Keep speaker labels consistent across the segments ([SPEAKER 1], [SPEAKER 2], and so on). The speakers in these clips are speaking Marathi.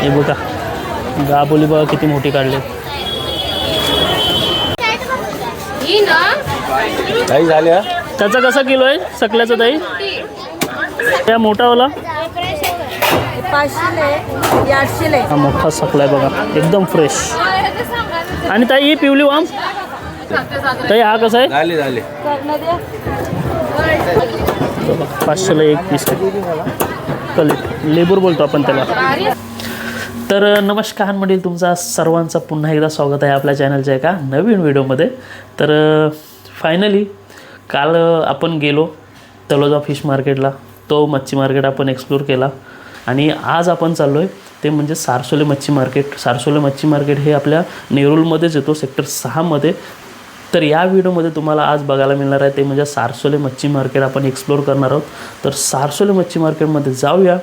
[SPEAKER 1] हे बघा. गाबोली बघा किती मोठी काढली.
[SPEAKER 2] ही ना
[SPEAKER 3] काही झाल्या
[SPEAKER 1] त्याचा कसा किलो आहे? सकल्याचा ताई? त्या मोठावाला? हा मोठा सकला आहे बघा. एकदम फ्रेश आणि ताई ही पिवली वाम? ताई हा कसा आहे?
[SPEAKER 3] झाले झाले.
[SPEAKER 1] बघा, पाचशेला एक पीस आहे. कलित लेबूर बोलतो आपण त्याला. तर नमस्कार मंडळी तुमचा सर्वांचं पुन्हा एकदा स्वागत आहे आपल्या चॅनलच्या एका नवीन व्हिडिओमध्ये. तर फायनली काल आपण गेलो तलोजा फिश मार्केटला. तो मच्छी मार्केट आपण एक्सप्लोर केला. आणि आज आपण चाललो आहे ते म्हणजे सारसोले मच्छी मार्केट. सारसोले मच्छी मार्केट हे आपल्या नेरूलमध्येच येतो सेक्टर सहामध्ये. तर या व्हिडिओमध्ये तुम्हाला आज बघायला मिळणार आहे ते म्हणजे सारसोले मच्छी मार्केट आपण एक्सप्लोर करणार आहोत. तर सारसोले मच्छी मार्केटमध्ये जाऊया.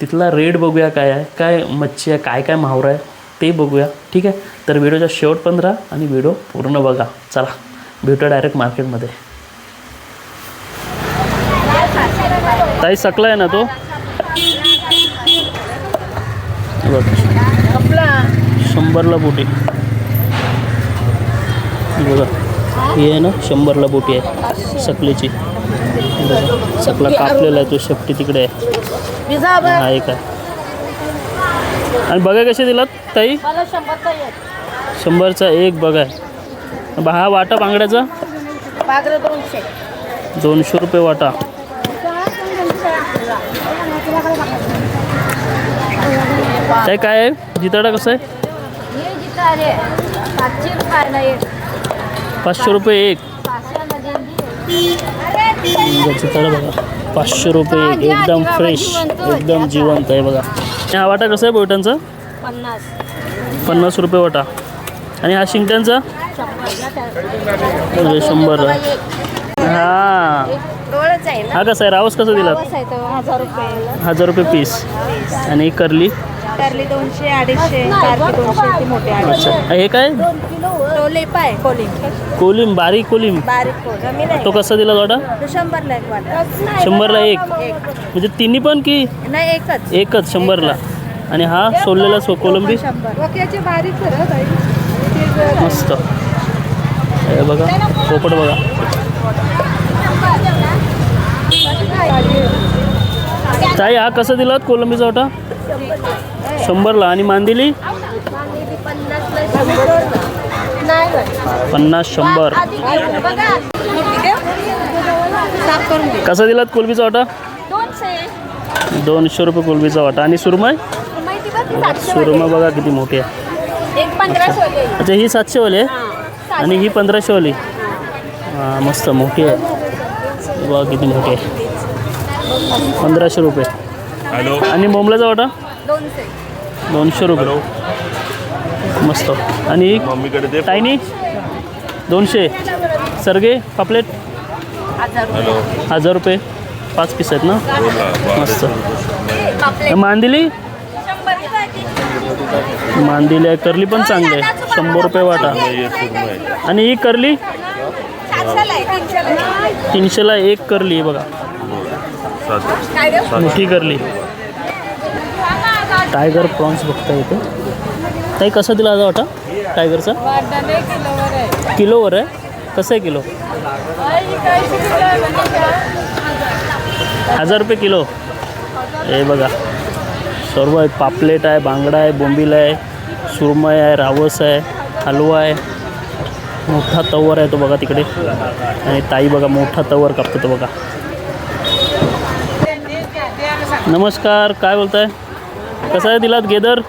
[SPEAKER 1] तिथला रेट बघूया काय आहे काय मच्छी आहे काय काय मावरा आहे ते बघूया ठीक आहे? तर व्हिडिओचा शेवट पण राहा आणि व्हिडिओ पूर्ण बघा. चला भेटूया डायरेक्ट मार्केटमध्ये ताई सकला आहे ना तो? शंभरला बोटी. बघा. ही आहे ना शंभरला बोटी आहे सकलीची. सकला कापलेला आहे तो शेपटी तिकडे आहे. हा एक आहे. आणि बघा कसे दिलात ताई?
[SPEAKER 4] शंभरचा एक.
[SPEAKER 1] बघा. आहे हा वाटा बांगड्याचा?
[SPEAKER 4] दोनशे.
[SPEAKER 1] रुपये वाटा. ताई काय आहे? जिताडा कसं आहे?
[SPEAKER 4] पाचशे
[SPEAKER 1] रुपये एक.
[SPEAKER 4] पाचशेमध्ये
[SPEAKER 1] जिताडा बघा. पाचशे रुपये एक एकदम फ्रेश एकदम जिवंत आहे बघा. हा वाटा कसा आहे बोटांचा?
[SPEAKER 4] पन्नास.
[SPEAKER 1] रुपये वाटा. आणि हा शिंगट्यांचा? म्हणजे शंभर. हा. हा कसा आहे? रावस कसा दिला
[SPEAKER 4] हजार रुपये
[SPEAKER 1] पीस आणि करली?
[SPEAKER 4] कारली दोनशे अडीचशे
[SPEAKER 1] अच्छा. हे काय?
[SPEAKER 4] दोन किलो तो लेपा आहे कोलिंग
[SPEAKER 1] कोलिम बारीक कोलिम
[SPEAKER 4] बारीक को जमीन आहे.
[SPEAKER 1] तो कसा दिला वाटा
[SPEAKER 4] तो शंभरला एक वाटा
[SPEAKER 1] शंभरला एक?
[SPEAKER 4] एक.
[SPEAKER 1] म्हणजे तिन्ही पण की?
[SPEAKER 4] नाही एकच.
[SPEAKER 1] एकच शंभरला. आणि हा सोललेला सो कोलंबी?
[SPEAKER 4] शंभर. बारीक
[SPEAKER 1] मस्त. हे बघा पोपट बघा. ताई हा कसं दिलात कोलंबीचा वाटा शंभरला. आणि मांदिली? पन्नास शंभर.
[SPEAKER 4] करून दे
[SPEAKER 1] कसा दिलात कोलंबीचा वाटा?
[SPEAKER 4] दोनशे
[SPEAKER 1] रुपये कोलंबीचा वाटा. आणि सुरमई?
[SPEAKER 4] माहिती बघ ती सातशे
[SPEAKER 1] सुरमई बघा किती मोठी आहे.
[SPEAKER 4] पंधराशे वाली.
[SPEAKER 1] अच्छा ही सातशेवाली आहे? आणि ही पंधराशेवाली हां मस्त मोठी आहे. बघा किती मोठी आहे. पंधराशे रुपये.
[SPEAKER 3] हॅलो.
[SPEAKER 1] आणि मोमलाचा वाटा?
[SPEAKER 4] दोनशे.
[SPEAKER 1] दोनशे रुपये. मस्त. आणि ही
[SPEAKER 3] मम्मीकडे ते
[SPEAKER 1] टायनी दोनशे. सरगे पापलेट?
[SPEAKER 3] हॅलो
[SPEAKER 1] हजार रुपये. पाच पीस आहेत ना? मस्त. मांदिली? मांदिली आहे करली पण चांगली आहे. शंभर रुपये वाटा. आणि ही करली? तीनशेला एक करली आहे बघा. मोठी करली. टायगर प्रॉन्स बघता येते ताई कसा दिला आता वाटा? टायगरचा? किलोवर आहे. कसं आहे किलो? हजार रुपये किलो. हे बघा. सर्व आहे पापलेट आहे बांगडा आहे बोंबील आहे सुरमई आहे रावस आहे हलवा आहे. मोठा तवर आहे तो बघा तिकडे. आणि ताई बघा मोठा तवर कापतो तो बघा. नमस्कार. काय बोलताय? कसं आहे दिलात गेदर?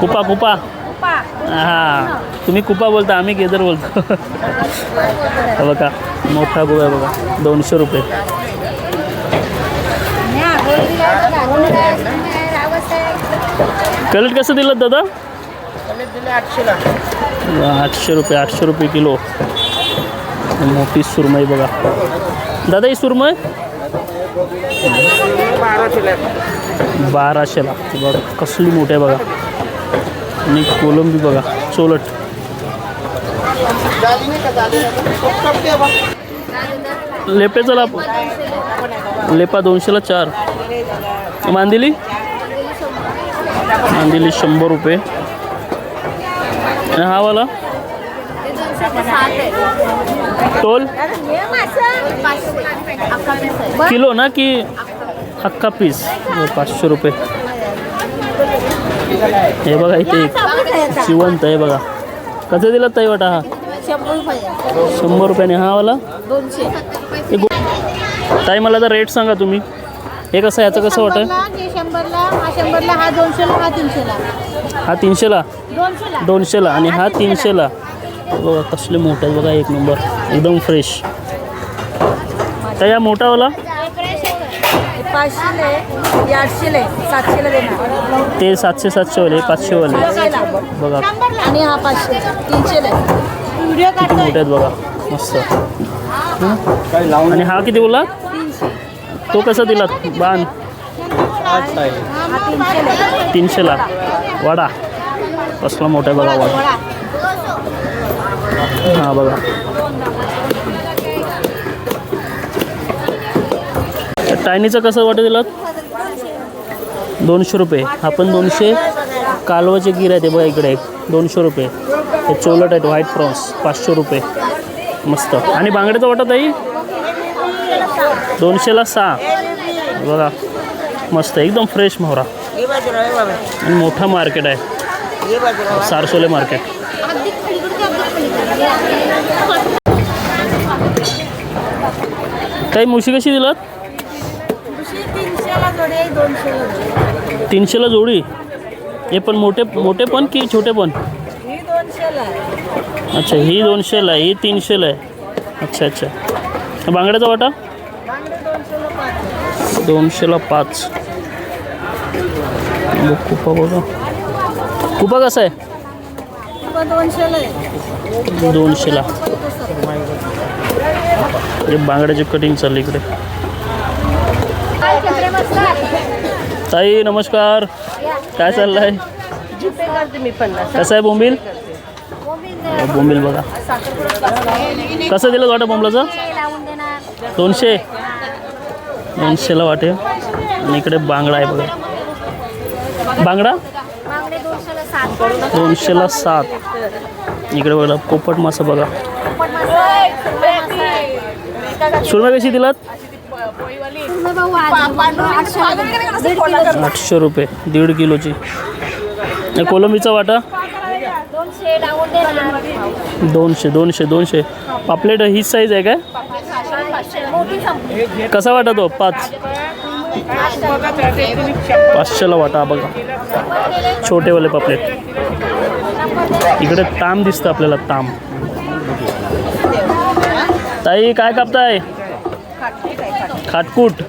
[SPEAKER 1] कुपा कुपा. हां. तुम्ही कुपा बोलता आम्ही गेदर बोलतो. हा बघा. मोठा गुळ आहे बघा. दोनशे रुपये. कलट कसं दिलं दादा? आठशे रुपये आठशे रुपये किलो. मोठी सुरमई बघा. दादा ही सुरमई? बाराशेला बघा कसली मोठे आहे बघा. आणि कोलंबी बघा चोलट. लेपेचा लाप लेपा दोनशेला चार. मांदिली? मांदिली शंभर रुपये. आणि हा वाला
[SPEAKER 4] ते दोनशे ते सात आहे
[SPEAKER 1] टोल किलो ना की अख्खा पीस? हो, पाचशे रुपये. हे बघा इथे एक. जिवंत आहे बघा. कसं दिला ताई वाटा हा?
[SPEAKER 4] शंभर रुपये
[SPEAKER 1] शंभर रुपयाने. हा वाला? ताई मला तर रेट सांगा तुम्ही. हे कसं आहे? याचं कसं वाटतं
[SPEAKER 4] हे तीनशेला. दोनशेला
[SPEAKER 1] आणि हा तीनशेला. बघा कसले मोठे आहेत बघा एक नंबर. एकदम फ्रेश तर या मोठावाला?
[SPEAKER 4] हे
[SPEAKER 1] ते सातशे सातशेवाले पाचशेवाले. बघा.
[SPEAKER 4] आणि हा पाचशे. तीनशेला आहे. व्हिडिओ
[SPEAKER 1] किती मोठे आहेत बघा. मस्त. आणि हा किती बोला तो कसा दिला? बाण
[SPEAKER 4] हा तीनशेला
[SPEAKER 1] तीनशेला. कसला मोठा आहे बघा वाडा. हा बघा. टायनीचं कसं वाटत दिलात दोनशे रुपये. आपण दोनशे कालवाचे गिर आहे ते बघा इकडे. दोनशे रुपये. हे चोलट आहेत व्हाईट प्रॉन्स पाचशे रुपये. मस्त. आणि बांगड्याचं वाटत आहे दोनशेला सहा. बघा. मस्त. एकदम फ्रेश मोहरा. आणि मोठा मार्केट आहे. सारसोले मार्केट काही मुशी कशी दिलात?
[SPEAKER 4] तीनशेला जोडी
[SPEAKER 1] हे पण मोठे मोठे पण की छोटे पण?
[SPEAKER 4] ही
[SPEAKER 1] अच्छा ही दोनशेला आहे ही तीनशेला आहे. अच्छा अच्छा. बांगड्याचा वाटा? दोनशेला पाच कुपा बघा. कुपा कसा आहे.
[SPEAKER 4] दोनशेला. आहे
[SPEAKER 1] बांगड्याची कटिंग चालली इकडे. ताई नमस्कार. काय चाललंय? कसं आहे बोंबील? बोंबील बघा. कसं दिलं वाटा बोंबलाचं? दोनशे. दोनशेला वाटे आणि इकडे बांगडा आहे बघा. बांगडा?
[SPEAKER 4] दोनशेला सात.
[SPEAKER 1] इकडे बघा पोपट मासा बघा.
[SPEAKER 4] पण
[SPEAKER 1] कशी दिलात आठशे रुपये दीड किलोची. कोलंबीचा वाटा?
[SPEAKER 4] दोनशे
[SPEAKER 1] दोनशे दोनशे. पापलेट ही साईज आहे काय? कसा वाटा तो? पाच. पाचशेला वाटा बघा. छोटेवाले पापलेट. इकडे ताम दिसतं आपल्याला ताम. ताई काय कापताय? खाटकूट.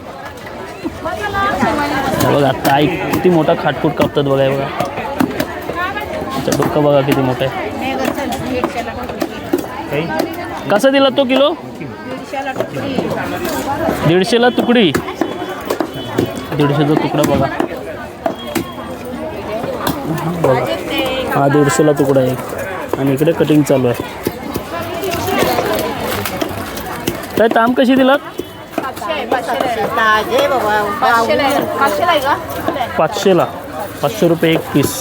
[SPEAKER 1] बघा ताई किती मोठा खाटकूट कापतात बघा बघा. त्याचं डोकं बघा किती मोठं आहे. कसा दिला तो किलो? दीडशेला तुकडी. दीडशेचा तुकडा बघा. बघा हा दीडशेला तुकडा आहे. आणि इकडे कटिंग चालू आहे. काय ताम कशी दिलात? पाचशेला. पाचशे रुपये एक पीस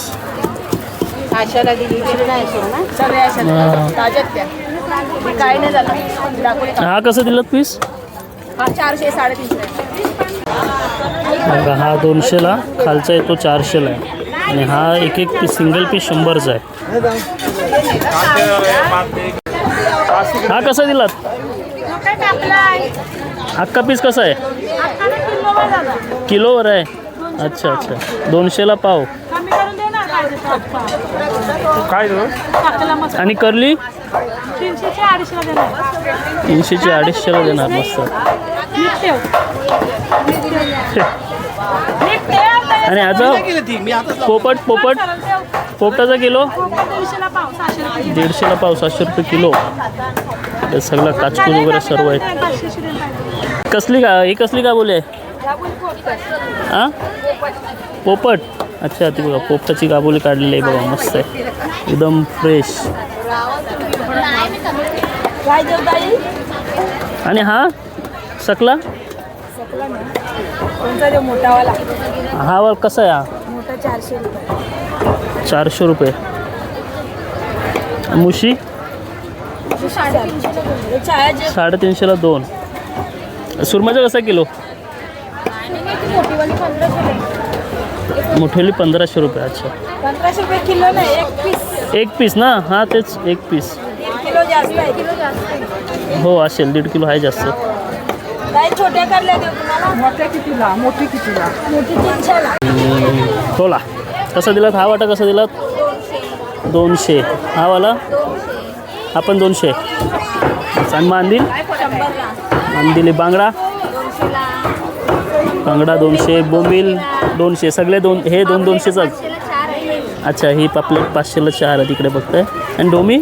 [SPEAKER 1] हा. कसं दिलं पीस
[SPEAKER 2] चारशे साडेतीनशे.
[SPEAKER 1] बघा हा दोनशेला खालचा आहे तो चारशेला आहे. आणि हा एक एक पीस सिंगल पीस शंभरचा आहे. हा कसा दिलात? अख्खा पीस कसा आहे? किलोवर आहे? अच्छा अच्छा. दोनशेला पाव. काय आणि करली तीनशेची अडीचशेला देणार मस्त. आणि आता पोपट पोपट पोपटाचा किलो? दीडशेला पाव सातशे रुपये किलो. हे सगळं काचकूज वगैरे सर्व आहे कसली का ही कसली का बोले हां पोपट. अच्छा ती बघा पोपटाची गाबोली काढलेली आहे बघा मस्त आहे. एकदम फ्रेश आणि हा? सकला
[SPEAKER 4] कोणता मोठावाला.
[SPEAKER 1] हा वर कसा आहे हा?
[SPEAKER 4] मोठा चारशे रुपये.
[SPEAKER 1] चारशे रुपये. मुशी?
[SPEAKER 4] साडेतीनशे
[SPEAKER 1] साडेतीनशेला दोन. सुरमईचा कसा किलो? मोठेली पंधराशे रुपये अच्छा.
[SPEAKER 2] पंधराशे रुपये किलो नाही एक पीस.
[SPEAKER 1] एक पीस ना? हां तेच एक पीस.
[SPEAKER 2] किलो जास्त
[SPEAKER 4] किलो.
[SPEAKER 1] हो असेल. दीड किलो आहे जास्त.
[SPEAKER 2] काही छोट्या करल्या देऊ तुम्हाला? मोठ्या कितीला? मोठी कितीला?
[SPEAKER 4] मोठी तीनशेला.
[SPEAKER 1] होला कसा दिलात? हा वाटा कसा दिलात? दोनशे. हा वाला? हा पण दोनशे. आणि मांदिल? मांदिली बांगडा? बांगडा दोनशे. बोंबील दोनशे. सगळे दोन हे दोन दोनशेचाच अच्छा ही पापलेट पाचशेला चार आहे तिकडे बघताय. आणि डोमी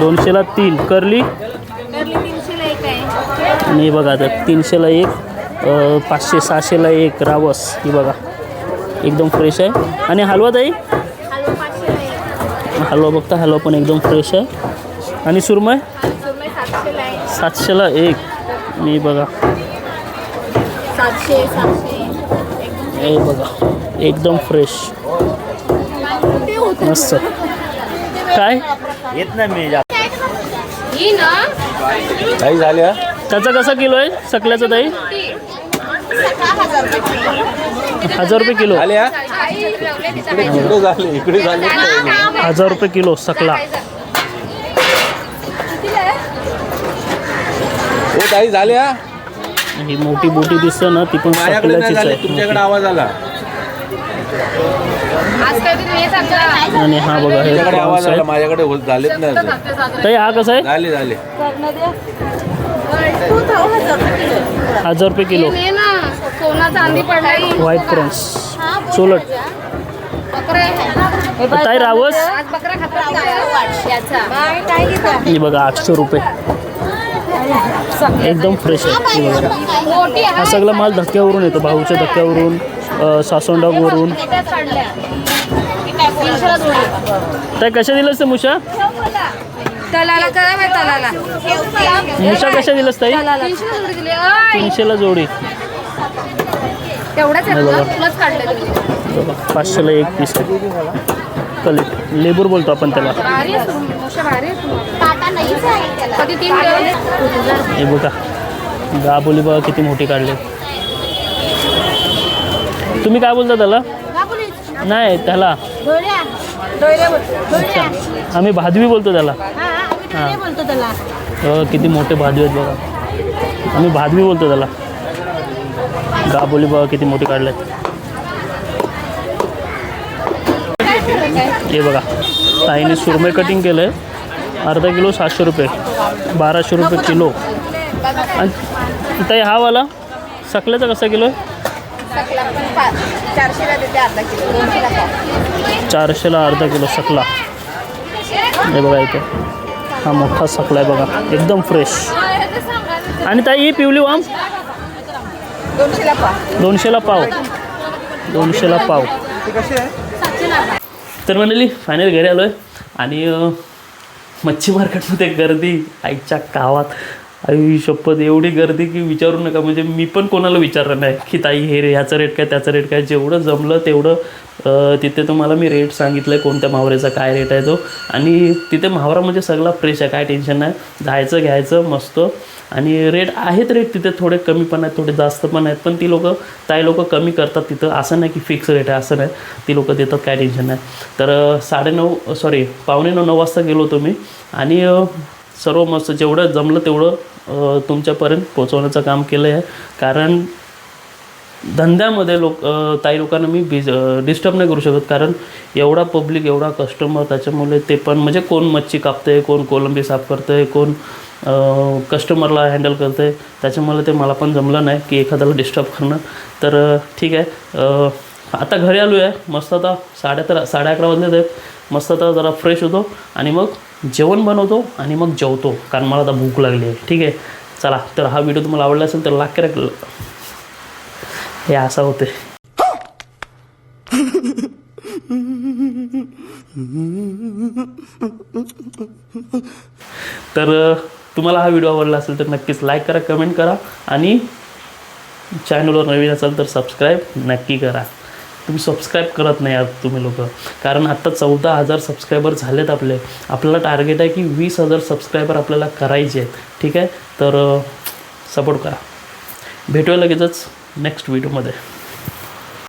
[SPEAKER 4] दोनशेला तीन.
[SPEAKER 1] करली? आणि हे बघा आता तीनशेला एक पाचशे सहाशेला एक रावस. ही बघा एकदम फ्रेश आहे. आणि हलवा ताई?
[SPEAKER 4] हलवा पाचशेला एक
[SPEAKER 1] हलवा बघता हलवा पण एकदम फ्रेश आहे. आणि सुरमय?
[SPEAKER 4] सुरमई सातशेला आहे
[SPEAKER 1] सातशेला एक. मी बघा. हे बघा एकदम फ्रेश मस्त. काय?
[SPEAKER 4] ही ना.
[SPEAKER 3] काही झाल्या
[SPEAKER 1] त्याचा कसा किलो आहे? सकल्याचा ताई? हजार रुपये किलो.
[SPEAKER 3] झाले झाले
[SPEAKER 1] हजार रुपये किलो सकला.
[SPEAKER 3] हो ताई झाल्या
[SPEAKER 1] ही? मोठी बोटी दिसते ना ती पण सकल्याचीच
[SPEAKER 3] झाले
[SPEAKER 1] आहे
[SPEAKER 3] तुमच्याकडे आवाज आला.
[SPEAKER 4] हे
[SPEAKER 1] आणि हा बघा हे
[SPEAKER 3] आवाज आला माझ्याकडे होत- झालेच नाही.
[SPEAKER 1] ताई हा कसा आहे?
[SPEAKER 3] झाले झाले.
[SPEAKER 1] हजार रुपये किलो. व्हाईट प्रॉन्स सोलट रावस.
[SPEAKER 2] काय
[SPEAKER 1] ही बघा आठशे रुपये. एकदम फ्रेश आहे. ही बघा. हा सगळा माल धक्क्यावरून येतो भाऊच्या धक्क्यावरून
[SPEAKER 4] जोडी
[SPEAKER 1] ताई कशा दिलंस ते मुशा?
[SPEAKER 4] तलाला करा बाय तलाला?
[SPEAKER 1] मुशा कशा दिलंस ताई?
[SPEAKER 4] तीनशेला जोडी दिली अय.
[SPEAKER 1] तीनशेला जोडी.
[SPEAKER 4] तेवढंच आहे
[SPEAKER 1] नाही
[SPEAKER 4] तुला?
[SPEAKER 1] बघा.
[SPEAKER 4] तुलाच काढलं तुम्ही
[SPEAKER 1] बघा पाचशेला एक पीस आहे. कलित लेबूर बोलतो आपण त्याला.
[SPEAKER 4] भारी आहे सुरमई, मोठं भारी आहे सुरमई. कधी तीन दिवस?
[SPEAKER 1] हे बघा गाबोली बघा किती मोठी काढली. तुम्ही काय बोलता त्याला? नाही त्याला. अच्छा. आम्ही भादवी बोलतो त्याला. हां.
[SPEAKER 4] बोलतो त्याला?
[SPEAKER 1] किती मोठे भादवी आहेत बघा. आम्ही भादवी बोलतो त्याला. गाबोली बघा किती मोठी काढले हे बघा. ताईने सुरमई कटिंग केलं आहे अर्धा किलो सातशे रुपये. बाराशे रुपये किलो. आणि ताई हा वाला सकल्याचा कसा किलो आहे?
[SPEAKER 2] सकला पण पा- चारशेला देते अर्धा किलो. दोनशेला पाव
[SPEAKER 1] चारशेला अर्धा किलो सकला हे बघा इथं. हा मोठा सकला आहे बघा. एकदम फ्रेश आणि ताई ही पिवली वाम?
[SPEAKER 2] दोनशेला पाव.
[SPEAKER 1] दोनशेला पाव. तर म्हणाली फायनल घरी आलो आहे आणि मच्छी मार्केटमध्ये गर्दी आईच्या गावात. आई शपथ एवढी गर्दी की विचारू नका. म्हणजे मी पण कोणाला विचारलं नाही की ताई हे रे ह्याचं रेट काय त्याचं रेट काय? जेवढं जमलं तेवढं तिथे तुम्हाला मी रेट सांगितलं आहे कोणत्या मावऱ्याचा काय रेट आहे तो. आणि तिथे मावरा म्हणजे सगळा फ्रेश आहे काय टेन्शन नाही. जायचं घ्यायचं मस्त. आणि रेट आहेत रेट तिथे थोडे कमी पण आहेत थोडे जास्त पण आहेत. पण ती लोकं ताई लोकं कमी करतात तिथं. असं नाही की फिक्स रेट आहे असं नाही. ती लोकं देतात काय टेन्शन नाही. तर साडेनऊ सॉरी पावणे नऊ नऊ वाजता गेलो होतो मी. आणि सर्व मस्त जेवढं जमलं तेवढं तुमच्यापर्यंत पोचवण्याचं काम केलं आहे कारण धंद्यामध्ये लोक ताई लोकांना मी बिज डिस्टर्ब नाही करू शकत. कारण एवढा पब्लिक एवढा कस्टमर त्याच्यामुळे ते पण म्हणजे कोण मच्छी कापतंय कोण कोलंबी साफ करतंय कोण कस्टमरला हँडल करतं आहे त्याच्यामुळे ते मला पण जमलं नाही की एखाद्याला डिस्टर्ब करणं. तर ठीक आहे. आता घरी आलो आहे मस्त आता साडे तर साडे अकरा वाजले आहेत मस्त आता जरा फ्रेश होतो. आणि मग जेवण बनवतो आणि मग जेवतो कारण मला आता भूक लागली आहे. ठीक आहे? चला तर हा व्हिडिओ तुम्हाला आवडला असेल तर लाख करा. हे असं होते तर तुम्हाला हा व्हिडिओ आवडला असेल तर नक्कीच लाईक करा कमेंट करा आणि चॅनलवर नवीन असाल तर सबस्क्राईब नक्की करा. तुम्ही सबस्क्राईब करत नाही आहात तुम्ही लोक. कारण आत्ता चौदा हजार सबस्क्रायबर झालेत आपले. आपल्याला टार्गेट आहे की वीस हजार सबस्क्रायबर आपल्याला करायचे आहेत. ठीक आहे? तर सपोर्ट करा. भेटूया लगेचच नेक्स्ट व्हिडिओमध्ये